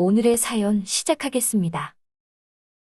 오늘의 사연 시작하겠습니다.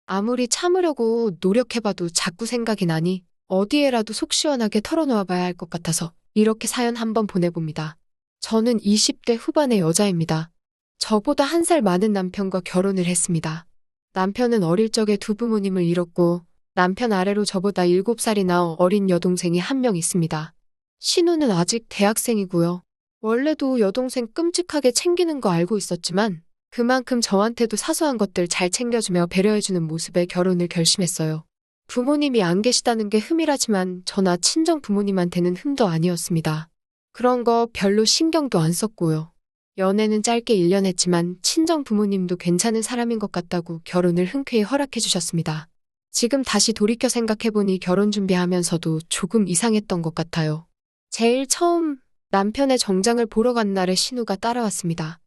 아무리 참으려고 노력해봐도 자꾸 생각이 나니 어디에라도 속 시원하게 털어놓아 봐야 할 것 같아서 이렇게 사연 한번 보내봅니다. 저는 20대 후반의 여자입니다. 저보다 한 살 많은 남편과 결혼을 했습니다. 남편은 어릴 적에 두 부모님을 잃었고 남편 아래로 저보다 7살이나 어린 여동생이 한 명 있습니다. 신우는 아직 대학생이고요. 원래도 여동생 끔찍하게 챙기는 거 알고 있었지만 그만큼 저한테도 사소한 것들 잘 챙겨주며 배려해주는 모습에 결혼을 결심했어요. 부모님이 안 계시다는 게 흠이라지만 저나 친정 부모님한테는 흠도 아니었습니다. 그런 거 별로 신경도 안 썼고요. 연애는 짧게 1년 했지만 친정 부모님도 괜찮은 사람인 것 같다고 결혼을 흔쾌히 허락해 주셨습니다. 지금 다시 돌이켜 생각해보니 결혼 준비하면서도 조금 이상했던 것 같아요. 제일 처음 남편의 정장을 보러 간 날에 신우가 따라왔습니다.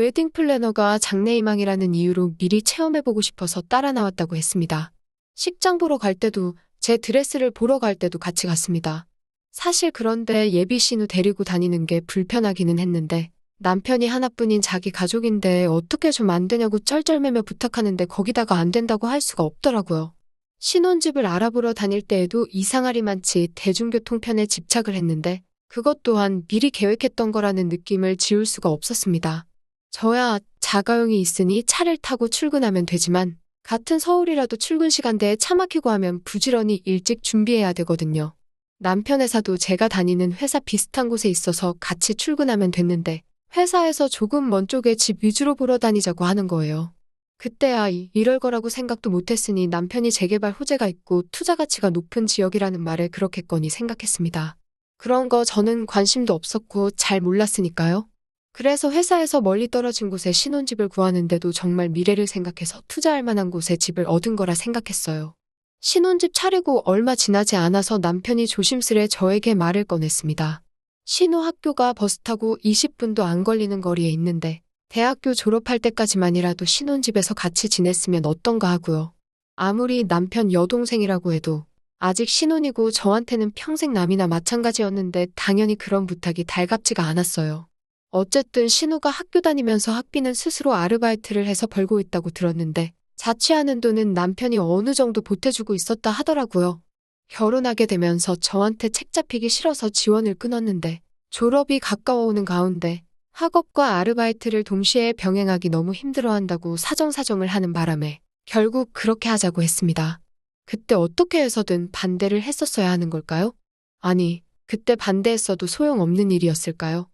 웨딩 플래너가 장래희망이라는 이유로 미리 체험해보고 싶어서 따라 나왔다고 했습니다. 식장 보러 갈 때도 제 드레스를 보러 갈 때도 같이 갔습니다. 사실 그런데 예비 신우 데리고 다니는 게 불편하기는 했는데 남편이 하나뿐인 자기 가족인데 어떻게 좀 안 되냐고 쩔쩔매며 부탁하는데 거기다가 안 된다고 할 수가 없더라고요. 신혼집을 알아보러 다닐 때에도 이상하리만치 대중교통편에 집착을 했는데 그것 또한 미리 계획했던 거라는 느낌을 지울 수가 없었습니다. 저야 자가용이 있으니 차를 타고 출근하면 되지만 같은 서울이라도 출근 시간대에 차 막히고 하면 부지런히 일찍 준비해야 되거든요. 남편 회사도 제가 다니는 회사 비슷한 곳에 있어서 같이 출근하면 됐는데 회사에서 조금 먼 쪽에 집 위주로 보러 다니자고 하는 거예요. 그때야 이- 이럴 거라고 생각도 못했으니 남편이 재개발 호재가 있고 투자 가치가 높은 지역이라는 말에 그렇겠거니 생각했습니다. 그런 거 저는 관심도 없었고 잘 몰랐으니까요. 그래서 회사에서 멀리 떨어진 곳에 신혼집을 구하는데도 정말 미래를 생각해서 투자할 만한 곳에 집을 얻은 거라 생각했어요. 신혼집 차리고 얼마 지나지 않아서 남편이 조심스레 저에게 말을 꺼냈습니다. 신호 학교가 버스 타고 20분도 안 걸리는 거리에 있는데 대학교 졸업할 때까지만이라도 신혼집에서 같이 지냈으면 어떤가 하고요. 아무리 남편 여동생이라고 해도 아직 신혼이고 저한테는 평생 남이나 마찬가지였는데 당연히 그런 부탁이 달갑지가 않았어요. 어쨌든 신우가 학교 다니면서 학비는 스스로 아르바이트를 해서 벌고 있다고 들었는데 자취하는 돈은 남편이 어느 정도 보태주고 있었다 하더라고요. 결혼하게 되면서 저한테 책 잡히기 싫어서 지원을 끊었는데 졸업이 가까워오는 가운데 학업과 아르바이트를 동시에 병행하기 너무 힘들어한다고 사정사정을 하는 바람에 결국 그렇게 하자고 했습니다. 그때 어떻게 해서든 반대를 했었어야 하는 걸까요? 아니, 그때 반대했어도 소용없는 일이었을까요?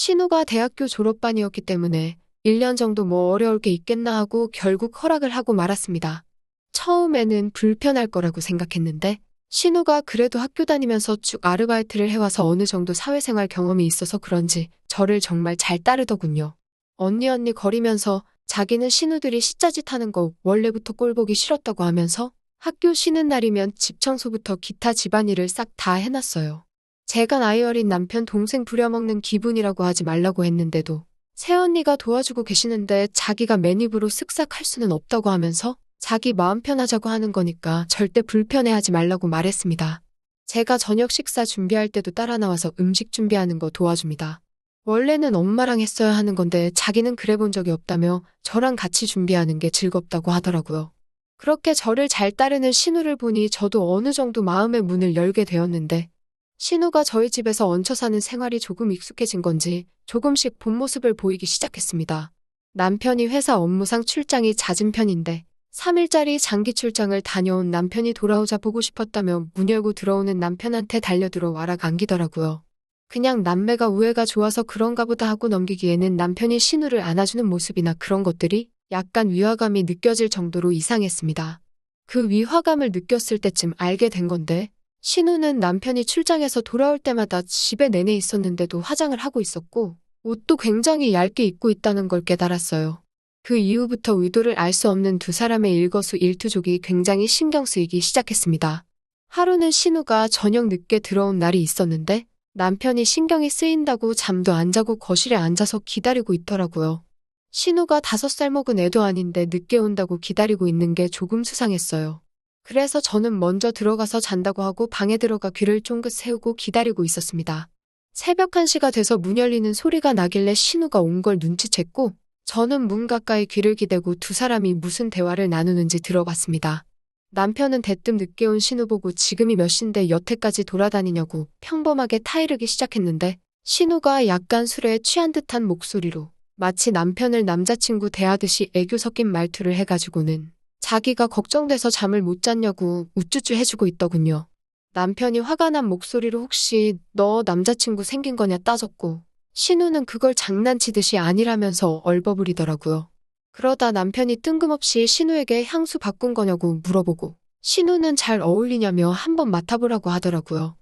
신우가 대학교 졸업반이었기 때문에 1년 정도 뭐 어려울 게 있겠나 하고 결국 허락을 하고 말았습니다. 처음에는 불편할 거라고 생각했는데 신우가 그래도 학교 다니면서 쭉 아르바이트를 해와서 어느 정도 사회생활 경험이 있어서 그런지 저를 정말 잘 따르더군요. 언니 언니 거리면서 자기는 신우들이 시짜짓 하는 거 원래부터 꼴보기 싫었다고 하면서 학교 쉬는 날이면 집 청소부터 기타 집안일을 싹 다 해놨어요. 제가 나이 어린 남편 동생 부려먹는 기분이라고 하지 말라고 했는데도 새언니가 도와주고 계시는데 자기가 맨입으로 쓱싹 할 수는 없다고 하면서 자기 마음 편하자고 하는 거니까 절대 불편해하지 말라고 말했습니다. 제가 저녁 식사 준비할 때도 따라 나와서 음식 준비하는 거 도와줍니다. 원래는 엄마랑 했어야 하는 건데 자기는 그래 본 적이 없다며 저랑 같이 준비하는 게 즐겁다고 하더라고요. 그렇게 저를 잘 따르는 신우를 보니 저도 어느 정도 마음의 문을 열게 되었는데 신우가 저희 집에서 얹혀 사는 생활이 조금 익숙해진 건지 조금씩 본 모습을 보이기 시작했습니다. 남편이 회사 업무상 출장이 잦은 편인데 3일짜리 장기 출장을 다녀온 남편이 돌아오자 보고 싶었다며 문 열고 들어오는 남편한테 달려들어 와락 안기더라고요. 그냥 남매가 우애가 좋아서 그런가 보다 하고 넘기기에는 남편이 신우를 안아주는 모습이나 그런 것들이 약간 위화감이 느껴질 정도로 이상했습니다. 그 위화감을 느꼈을 때쯤 알게 된 건데 신우는 남편이 출장에서 돌아올 때마다 집에 내내 있었는데도 화장을 하고 있었고 옷도 굉장히 얇게 입고 있다는 걸 깨달았어요. 그 이후부터 의도를 알 수 없는 두 사람의 일거수 일투족이 굉장히 신경 쓰이기 시작했습니다. 하루는 신우가 저녁 늦게 들어온 날이 있었는데 남편이 신경이 쓰인다고 잠도 안 자고 거실에 앉아서 기다리고 있더라고요. 신우가 다섯 살 먹은 애도 아닌데 늦게 온다고 기다리고 있는 게 조금 수상했어요. 그래서 저는 먼저 들어가서 잔다고 하고 방에 들어가 귀를 쫑긋 세우고 기다리고 있었습니다. 새벽 1시가 돼서 문 열리는 소리가 나길래 신우가 온 걸 눈치챘고 저는 문 가까이 귀를 기대고 두 사람이 무슨 대화를 나누는지 들어봤습니다. 남편은 대뜸 늦게 온 신우 보고 지금이 몇 시인데 여태까지 돌아다니냐고 평범하게 타이르기 시작했는데 신우가 약간 술에 취한 듯한 목소리로 마치 남편을 남자친구 대하듯이 애교 섞인 말투를 해가지고는 자기가 걱정돼서 잠을 못 잤냐고 우쭈쭈 해주고 있더군요. 남편이 화가 난 목소리로 혹시 너 남자친구 생긴 거냐 따졌고 신우는 그걸 장난치듯이 아니라면서 얼버무리더라고요. 그러다 남편이 뜬금없이 신우에게 향수 바꾼 거냐고 물어보고 신우는 잘 어울리냐며 한번 맡아보라고 하더라고요.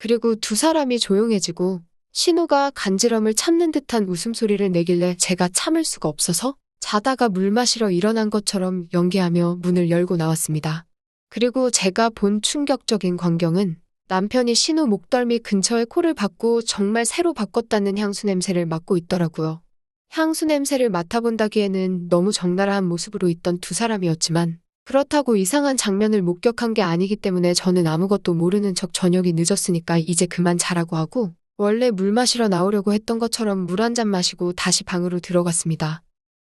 그리고 두 사람이 조용해지고 신우가 간지럼을 참는 듯한 웃음소리를 내길래 제가 참을 수가 없어서 자다가 물 마시러 일어난 것처럼 연기하며 문을 열고 나왔습니다. 그리고 제가 본 충격적인 광경은 남편이 신우 목덜미 근처에 코를 박고 정말 새로 바꿨다는 향수 냄새를 맡고 있더라고요. 향수 냄새를 맡아본다기에는 너무 적나라한 모습으로 있던 두 사람이었지만 그렇다고 이상한 장면을 목격한 게 아니기 때문에 저는 아무것도 모르는 척 저녁이 늦었으니까 이제 그만 자라고 하고 원래 물 마시러 나오려고 했던 것처럼 물 한 잔 마시고 다시 방으로 들어갔습니다.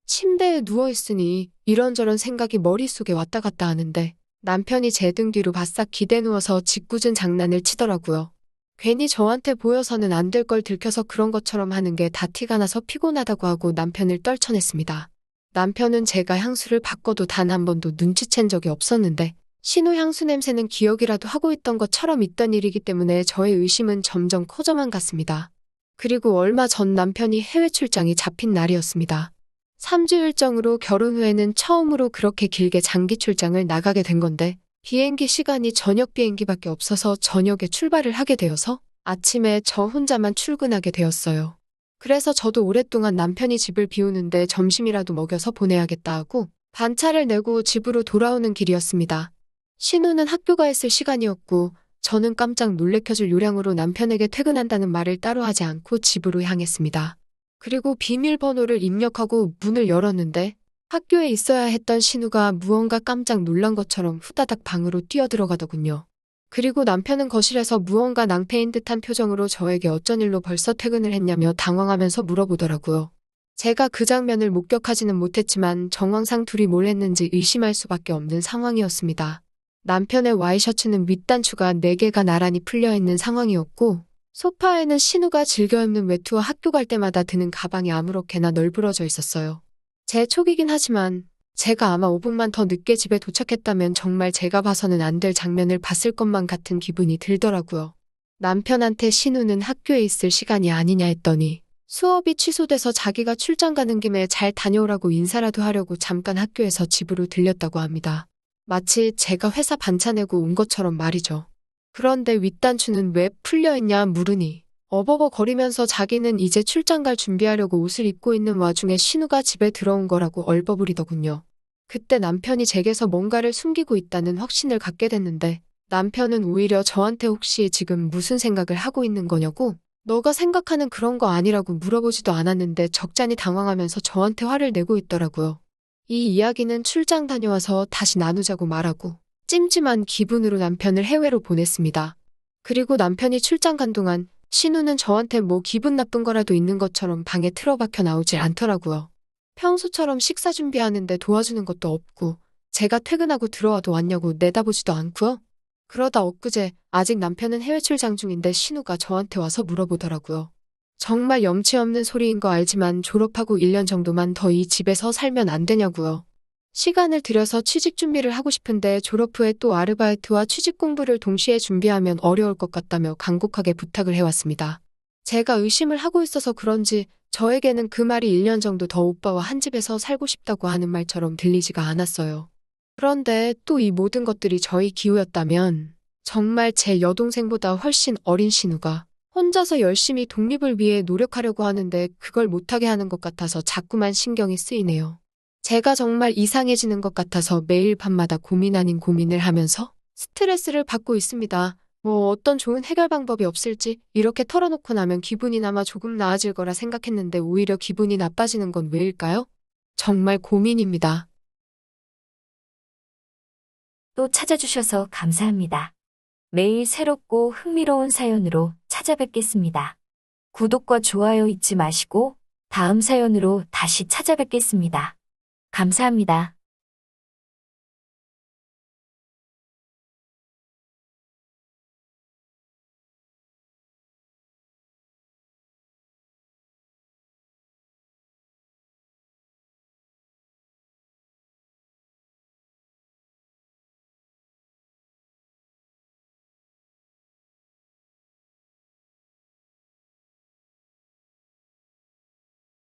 침대에 누워있으니 이런저런 생각이 머릿속에 왔다 갔다 하는데 남편이 제 등 뒤로 바싹 기대 누워서 짓궂은 장난을 치더라고요. 괜히 저한테 보여서는 안 될 걸 들켜서 그런 것처럼 하는 게 다 티가 나서 피곤하다고 하고 남편을 떨쳐냈습니다. 남편은 제가 향수를 바꿔도 단 한 번도 눈치챈 적이 없었는데 신우 향수 냄새는 기억이라도 하고 있던 것처럼 있던 일이기 때문에 저의 의심은 점점 커져만 갔습니다. 그리고 얼마 전 남편이 해외 출장이 잡힌 날이었습니다. 3주 일정으로 결혼 후에는 처음으로 그렇게 길게 장기 출장을 나가게 된 건데 비행기 시간이 저녁 비행기밖에 없어서 저녁에 출발을 하게 되어서 아침에 저 혼자만 출근하게 되었어요. 그래서 저도 오랫동안 남편이 집을 비우는데 점심이라도 먹여서 보내야겠다 하고 반차를 내고 집으로 돌아오는 길이었습니다. 신우는 학교가 있을 시간이었고 저는 깜짝 놀래켜줄 요량으로 남편에게 퇴근한다는 말을 따로 하지 않고 집으로 향했습니다. 그리고 비밀번호를 입력하고 문을 열었는데 학교에 있어야 했던 신우가 무언가 깜짝 놀란 것처럼 후다닥 방으로 뛰어들어가더군요. 그리고 남편은 거실에서 무언가 낭패인 듯한 표정으로 저에게 어쩐 일로 벌써 퇴근을 했냐며 당황하면서 물어보더라고요. 제가 그 장면을 목격하지는 못했지만 정황상 둘이 뭘 했는지 의심할 수밖에 없는 상황이었습니다. 남편의 와이셔츠는 밑단추가 4개가 나란히 풀려있는 상황이었고 소파에는 신우가 즐겨 입는 외투와 학교 갈 때마다 드는 가방이 아무렇게나 널브러져 있었어요. 제 촉이긴 하지만 제가 아마 5분만 더 늦게 집에 도착했다면 정말 제가 봐서는 안 될 장면을 봤을 것만 같은 기분이 들더라고요. 남편한테 신우는 학교에 있을 시간이 아니냐 했더니 수업이 취소돼서 자기가 출장 가는 김에 잘 다녀오라고 인사라도 하려고 잠깐 학교에서 집으로 들렸다고 합니다. 마치 제가 회사 반차 내고 온 것처럼 말이죠. 그런데 윗단추는 왜 풀려있냐 물으니 어버버 거리면서 자기는 이제 출장 갈 준비하려고 옷을 입고 있는 와중에 신우가 집에 들어온 거라고 얼버무리더군요. 그때 남편이 제게서 뭔가를 숨기고 있다는 확신을 갖게 됐는데 남편은 오히려 저한테 혹시 지금 무슨 생각을 하고 있는 거냐고 너가 생각하는 그런 거 아니라고 물어보지도 않았는데 적잖이 당황하면서 저한테 화를 내고 있더라고요. 이 이야기는 출장 다녀와서 다시 나누자고 말하고 찜찜한 기분으로 남편을 해외로 보냈습니다. 그리고 남편이 출장 간 동안 신우는 저한테 뭐 기분 나쁜 거라도 있는 것처럼 방에 틀어박혀 나오질 않더라고요. 평소처럼 식사 준비하는데 도와주는 것도 없고 제가 퇴근하고 들어와도 왔냐고 내다보지도 않고요. 그러다 엊그제 아직 남편은 해외 출장 중인데 신우가 저한테 와서 물어보더라고요. 정말 염치 없는 소리인 거 알지만 졸업하고 1년 정도만 더 이 집에서 살면 안 되냐고요. 시간을 들여서 취직 준비를 하고 싶은데 졸업 후에 또 아르바이트와 취직 공부를 동시에 준비하면 어려울 것 같다며 간곡하게 부탁을 해왔습니다. 제가 의심을 하고 있어서 그런지 저에게는 그 말이 1년 정도 더 오빠와 한 집에서 살고 싶다고 하는 말처럼 들리지가 않았어요. 그런데 또 이 모든 것들이 저희 기우였다면 정말 제 여동생보다 훨씬 어린 신우가 혼자서 열심히 독립을 위해 노력하려고 하는데 그걸 못하게 하는 것 같아서 자꾸만 신경이 쓰이네요. 제가 정말 이상해지는 것 같아서 매일 밤마다 고민 아닌 고민을 하면서 스트레스를 받고 있습니다. 뭐 어떤 좋은 해결 방법이 없을지 이렇게 털어놓고 나면 기분이나마 조금 나아질 거라 생각했는데 오히려 기분이 나빠지는 건 왜일까요? 정말 고민입니다. 또 찾아주셔서 감사합니다. 매일 새롭고 흥미로운 사연으로 찾아뵙겠습니다. 구독과 좋아요 잊지 마시고 다음 사연으로 다시 찾아뵙겠습니다. 감사합니다.